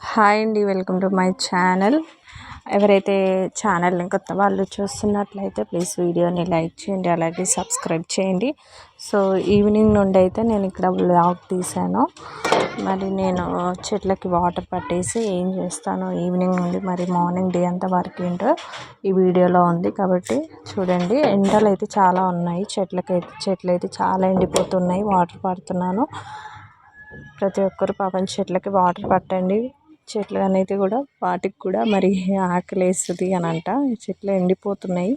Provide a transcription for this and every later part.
Hi అండి welcome to my channel. ఎవరైతే ఛానల్ని కొత్త వాళ్ళు చూస్తున్నట్లయితే ప్లీజ్ వీడియోని లైక్ చేయండి అలాగే సబ్స్క్రైబ్ చేయండి. సో ఈవినింగ్ నుండి అయితే నేను ఇక్కడ బ్లాగ్ తీసాను మరి నేను చెట్లకి వాటర్ పట్టేసి ఏం చేస్తాను ఈవినింగ్ నుండి మరి మార్నింగ్ డే అంతా వర్క్ ఏంటో ఈ వీడియోలో ఉంది. కాబట్టి చూడండి ఎండలు అయితే చాలా ఉన్నాయి. చెట్లకైతే చెట్లు అయితే చాలా ఎండిపోతున్నాయి వాటర్ పడుతున్నాను. ప్రతి ఒక్కరు పాపం చెట్లకి వాటర్ పట్టండి. చెట్లు అనేది కూడా వాటికి కూడా మరి ఆకలి వేస్తుంది అని అంట చెట్లు ఎండిపోతున్నాయి.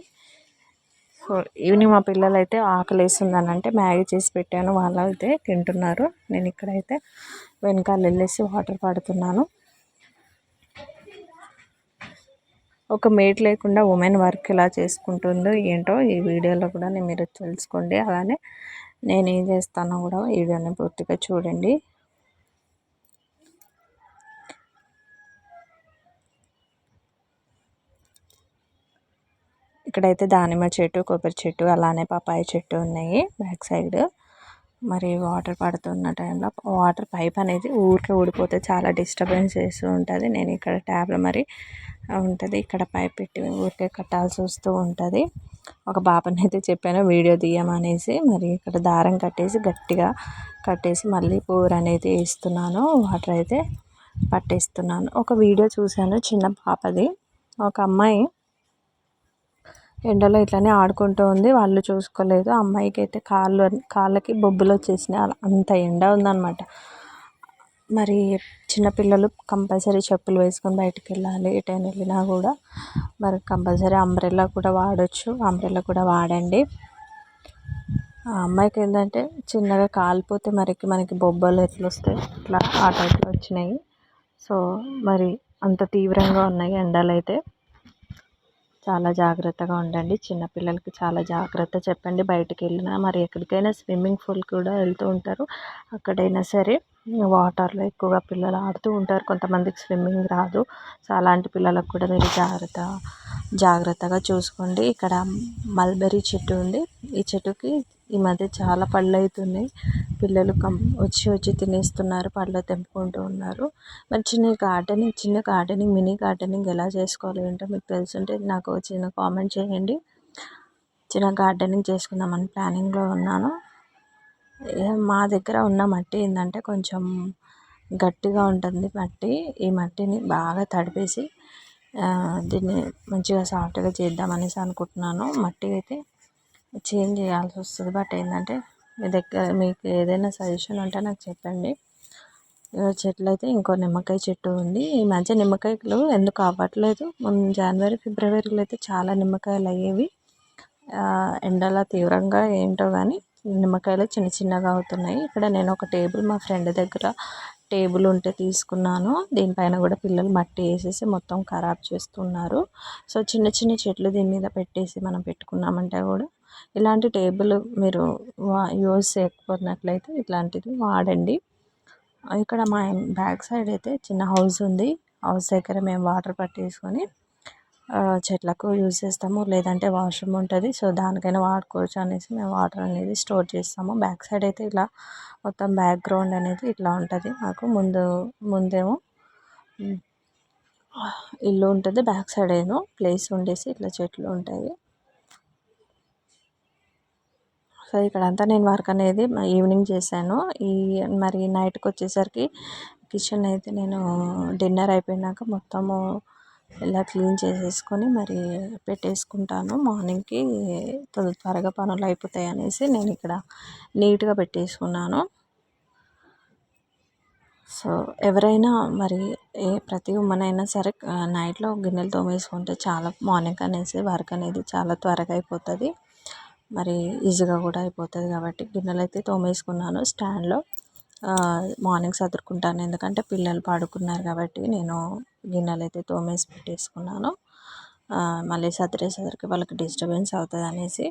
సో ఈవినింగ్ మా పిల్లలు అయితే ఆకలి వేస్తుంది అని అంటే మ్యాగీ చేసి పెట్టాను. వాళ్ళు అయితే తింటున్నారు. నేను ఇక్కడైతే వెనకాల వెళ్ళేసి వాటర్ పడుతున్నాను ఒక మేట్ లేకుండా ఉమెన్ వర్క్ ఎలా చేసుకుంటుందో ఏంటో ఈ వీడియోలో కూడా నేను మీరు తెలుసుకోండి. అలానే నేను ఏం చేస్తానో కూడా వీడియోని పూర్తిగా చూడండి. ఇక్కడైతే దానిమ్మ చెట్టు కొబ్బరి చెట్టు అలానే పపాయ చెట్టు ఉన్నాయి బ్యాక్ సైడ్. మరి వాటర్ పడుతున్న టైంలో వాటర్ పైప్ అనేది ఊరికే ఊడిపోతే చాలా డిస్టర్బెన్స్ చేస్తూ ఉంటుంది. నేను ఇక్కడ ట్యాబ్లో మరి ఉంటుంది. ఇక్కడ పైప్ పెట్టి ఊరికే కట్టాల్సి వస్తూ ఉంటుంది. ఒక బాబుని అయితే చెప్పాను వీడియో తీయమనేసి మరి ఇక్కడ దారం కట్టేసి గట్టిగా కట్టేసి మళ్ళీ పూర్ అనేది వేస్తున్నాను వాటర్ అయితే పట్టేస్తున్నాను. ఒక వీడియో చూశాను చిన్న పాపది. ఒక అమ్మాయి ఎండలో ఇట్లనే ఆడుకుంటూ ఉంది. వాళ్ళు చూసుకోలేదు. అమ్మాయికి అయితే కాళ్ళు కాళ్ళకి బొబ్బులు వచ్చేసినాయి. అంత ఎండ ఉందన్నమాట. మరి చిన్నపిల్లలు కంపల్సరీ చెప్పులు వేసుకొని బయటికి వెళ్ళాలి. ఎటైనా వెళ్ళినా కూడా. మరి కంపల్సరీ అంబ్రెల్లా కూడా వాడచ్చు. అంబ్రెల్లా కూడా వాడండి. ఆ అమ్మాయికి ఏంటంటే చిన్నగా కాలిపోతే మరికి మనకి బొబ్బలు ఎట్లా వస్తాయి? ఇట్లా ఆ టైప్లో వచ్చినాయి. సో మరి అంత తీవ్రంగా ఉన్నాయి ఎండలు అయితే చాలా జాగ్రత్తగా ఉండండి. చిన్నపిల్లలకి చాలా జాగ్రత్త చెప్పండి. బయటికి వెళ్ళినా మరి ఎక్కడికైనా స్విమ్మింగ్ పూల్ కూడా వెళ్తూ ఉంటారు. అక్కడైనా సరే వాటర్లో ఎక్కువగా పిల్లలు ఆడుతూ ఉంటారు. కొంతమందికి స్విమ్మింగ్ రాదు. సో అలాంటి పిల్లలకు కూడా మీరు జాగ్రత్త జాగ్రత్తగా చూసుకోండి. ఇక్కడ మల్బెరీ చెట్టు ఉంది. ఈ చెట్టుకి ఈ మధ్య చాలా పళ్ళు అవుతున్నాయి. పిల్లలు కం వచ్చి వచ్చి తినేస్తున్నారు పళ్ళు తెంపుకుంటూ ఉన్నారు. మరి చిన్న గార్డెనింగ్ చిన్న గార్డెనింగ్ మినీ గార్డెనింగ్ ఎలా చేసుకోవాలి ఏంటో మీకు తెలుసుంటే నాకు చిన్న కామెంట్ చేయండి. చిన్న గార్డెనింగ్ చేసుకుందామని ప్లానింగ్లో ఉన్నాను. మా దగ్గర ఉన్న మట్టి ఏంటంటే కొంచెం గట్టిగా ఉంటుంది మట్టి. ఈ మట్టిని బాగా తడిపేసి దీన్ని మంచిగా సాఫ్ట్గా చేద్దామనేసి అనుకుంటున్నాను. మట్టి అయితే చేంజ్ చేయాల్సి వస్తుంది. బట్ ఏంటంటే మీ దగ్గర మీకు ఏదైనా సజెషన్ ఉంటే నాకు చెప్పండి. చెట్లు అయితే ఇంకో నిమ్మకాయ చెట్టు ఉంది. ఈ మధ్య నిమ్మకాయలు ఎందుకు అవ్వట్లేదు? జనవరి ఫిబ్రవరిలో అయితే చాలా నిమ్మకాయలు అయ్యేవి. ఎండల తీవ్రంగా ఏంటో కానీ నిమ్మకాయలు చిన్న చిన్నగా అవుతున్నాయి. ఇక్కడ నేను ఒక టేబుల్ మా ఫ్రెండ్ దగ్గర టేబుల్ ఉంటే తీసుకున్నాను. దీనిపైన కూడా పిల్లలు మట్టి వేసేసి మొత్తం ఖరాబ్ చేస్తున్నారు. సో చిన్న చిన్న చెట్లు దీని మీద పెట్టేసి మనం పెట్టుకున్నామంటే కూడా ఇలాంటి టేబుల్ మీరు యూజ్ చేయకపోయినట్లయితే ఇట్లాంటిది వాడండి. ఇక్కడ మా బ్యాక్ సైడ్ అయితే చిన్న హౌస్ ఉంది. హౌస్ దగ్గర మేము వాటర్ పట్టేసుకొని చెట్లకు యూజ్ చేస్తాము. లేదంటే వాష్రూమ్ ఉంటుంది సో దానికైనా వాడుకోవచ్చు అనేసి మేము వాటర్ అనేది స్టోర్ చేస్తాము. బ్యాక్ సైడ్ అయితే ఇలా మొత్తం బ్యాక్గ్రౌండ్ అనేది ఇట్లా ఉంటుంది. మాకు ముందు ముందేమో ఇల్లు ఉంటుంది. బ్యాక్ సైడ్ ఏమో ప్లేస్ ఉండేసి ఇట్లా చెట్లు ఉంటాయి. సో ఇక్కడంతా నేను వర్క్ అనేది ఈవినింగ్ చేశాను. ఈ మరి నైట్కి వచ్చేసరికి కిచెన్ అయితే నేను డిన్నర్ అయిపోయినాక మొత్తము ఇలా క్లీన్ చేసేసుకొని మరి పెట్టేసుకుంటాను. మార్నింగ్కి త్వరగా పనులు అయిపోతాయి అనేసి నేను ఇక్కడ నీట్గా పెట్టేసుకున్నాను. సో ఎవరైనా మరి ఏ ప్రతి ఉమెన్ అయినా సరే నైట్లో గిన్నెలు తోమేసుకుంటే చాలా మార్నింగ్ అనేసి వర్క్ అనేది చాలా త్వరగా అయిపోతుంది. మరి ఈజీగా కూడా అయిపోతుంది కాబట్టి గిన్నెలు అయితే తోమేసుకున్నాను. స్టాండ్లో మార్నింగ్ సర్దుకుంటాను ఎందుకంటే పిల్లలు పడుకున్నారు కాబట్టి నేను గిన్నెలు అయితే తోమేసి పెట్టేసుకున్నాను. మళ్ళీ సర్దేసరికి వాళ్ళకి డిస్టర్బెన్స్ అవుతుంది అనేసి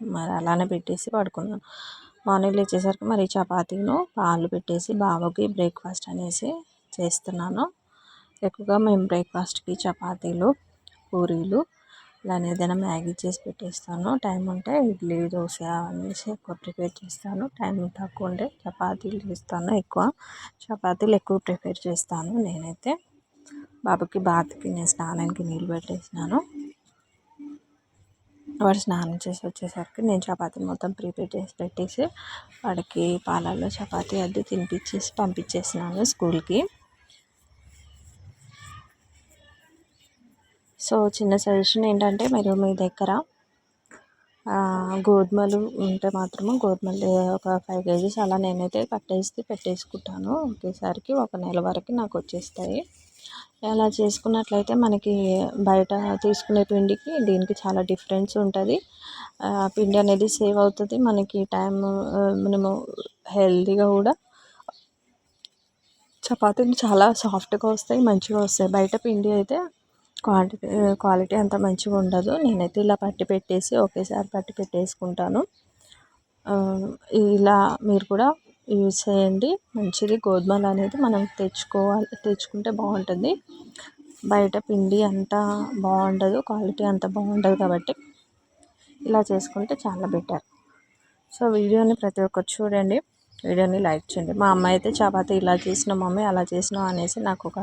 మరి అలానే పెట్టేసి పడుకున్నాను. మార్నింగ్ లేచేసరికి మరి చపాతీను పాలు పెట్టేసి బాబుకి బ్రేక్ఫాస్ట్ అనేసి చేస్తున్నాను. ఎక్కువగా మేము బ్రేక్ఫాస్ట్కి చపాతీలు పూరీలు ఇలా ఏదైనా మ్యాగీ చేసి పెట్టేస్తాను. టైం ఉంటే ఇడ్లీ దోశ అనేసి ఎక్కువ ప్రిపేర్ చేస్తాను. టైం తక్కువ ఉంటే చపాతీలు చేస్తాను ఎక్కువ. చపాతీలు ఎక్కువ ప్రిపేర్ చేస్తాను నేనైతే. బాబుకి బాత్కి నేను స్నానానికి నీళ్ళు పెట్టేసినాను. వాడు స్నానం చేసి వచ్చేసరికి నేను చపాతీ మొత్తం ప్రిపేర్ చేసి పెట్టేసి వాడికి పాలల్లో చపాతీ అద్దె తినిపించేసి పంపించేసినాను స్కూల్కి. సో చిన్న సజెషన్ ఏంటంటే మీరు మీ దగ్గర గోధుమలు ఉంటే మాత్రము గోధుమలు ఒక ఫైవ్ కేజీస్ అలా నేనైతే పట్టేసి పెట్టేసుకుంటాను. ఒకేసారికి ఒక నెల వరకు నాకు వచ్చేస్తాయి. అలా చేసుకున్నట్లయితే మనకి బయట తీసుకునే పిండికి దీనికి చాలా డిఫరెన్స్ ఉంటుంది. పిండి అనేది సేవ్ అవుతుంది. మనకి టైం మనము హెల్తీగా కూడా చపాతీలు చాలా సాఫ్ట్గా వస్తాయి మంచిగా వస్తాయి. బయట పిండి అయితే క్వాంటిటీ క్వాలిటీ అంత మంచిగా ఉండదు. నేనైతే ఇలా పట్టి పెట్టేసి ఒకేసారి పట్టి పెట్టేసుకుంటాను. ఇలా మీరు కూడా యూజ్ చేయండి. మంచిది. గోధుమలు అనేది మనం తెచ్చుకోవాలి తెచ్చుకుంటే బాగుంటుంది. బయట పిండి అంత బాగుండదు క్వాలిటీ అంత బాగుండదు కాబట్టి ఇలా చేసుకుంటే చాలా బెటర్. సో వీడియోని ప్రతి ఒక్కరు చూడండి. వీడియోని లైక్ చేయండి. మా అమ్మ అయితే చపాతి ఇలా చేసిన మమ్మీ అలా చేసినావు అనేసి నాకు ఒక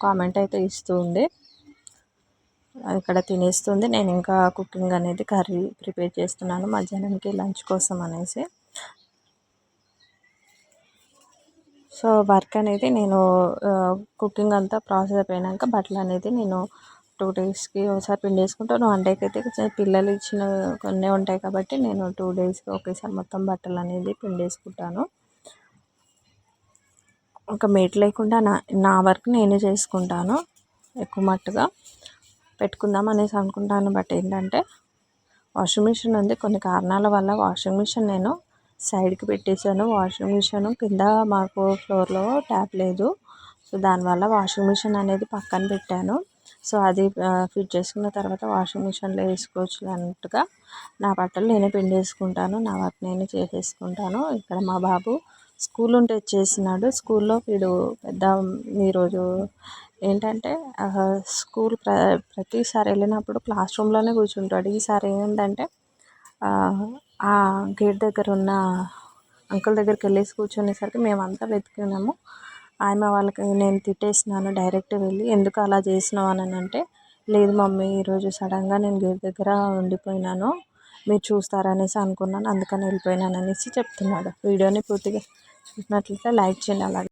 కామెంట్ అయితే ఇస్తూ ఉంది. ఇక్కడ తినేస్తుంది. నేను ఇంకా కుకింగ్ అనేది కర్రీ ప్రిపేర్ చేస్తున్నాను. మధ్యాహ్నానికి లంచ్ కోసం అనేసి. సో వర్క్ అనేది నేను కుకింగ్ అంతా ప్రాసెస్ అయిపోయాక బట్టలు అనేది నేను టూ డేస్కి ఒకసారి పిండేసుకుంటాను వన్ డేకి అయితే పిల్లలు ఇచ్చిన కొన్ని ఉంటాయి కాబట్టి నేను టూ డేస్కి ఒకేసారి మొత్తం బట్టలు అనేది పిండి వేసుకుంటాను ఒక మేట్ లేకుండా నా నా వర్క్ నేనే చేసుకుంటాను. ఎక్కువ మట్టుగా. పెట్టుకుందాం అనేసి అనుకుంటాను. బట్ ఏంటంటే వాషింగ్ మిషన్ ఉంది. కొన్ని కారణాల వల్ల వాషింగ్ మిషన్ నేను సైడ్కి పెట్టేశాను. వాషింగ్ మిషన్ కింద మాకు ఫ్లోర్లో ట్యాప్ లేదు. సో దానివల్ల వాషింగ్ మిషన్ అనేది పక్కన పెట్టాను. సో అది ఫిట్ చేసుకున్న తర్వాత వాషింగ్ మిషన్లో వేసుకోవచ్చు అన్నట్టుగా నా బట్టలు నేనే పిండేసుకుంటాను. నా వర్క్ నేనే చేసేసుకుంటాను. ఇక్కడ మా బాబు స్కూల్ ఉంటే చేసినాడు. స్కూల్లో వీడు పెద్ద ఈరోజు ఏంటంటే స్కూల్ ప్ర ప్రతిసారి వెళ్ళినప్పుడు క్లాస్ రూమ్లోనే కూర్చుంటాడు. ఈసారి ఏంటంటే ఆ గేట్ దగ్గర ఉన్న అంకుల్ దగ్గరికి వెళ్ళేసి కూర్చునేసరికి మేమంతా వెతికినాము. ఆయన వాళ్ళకి నేను తిట్టేసినాను డైరెక్ట్ వెళ్ళి ఎందుకు అలా చేసినావు? అని అంటే లేదు మమ్మీ ఈరోజు సడన్గా నేను గేట్ దగ్గర ఉండిపోయినాను. మీరు చూస్తారనేసి అనుకున్నాను. అందుకని వెళ్ళిపోయినాను అనేసి చెప్తున్నాడు. వీడియోని పూర్తిగా చూసినట్లయితే లైక్ చేయండి. అలాగే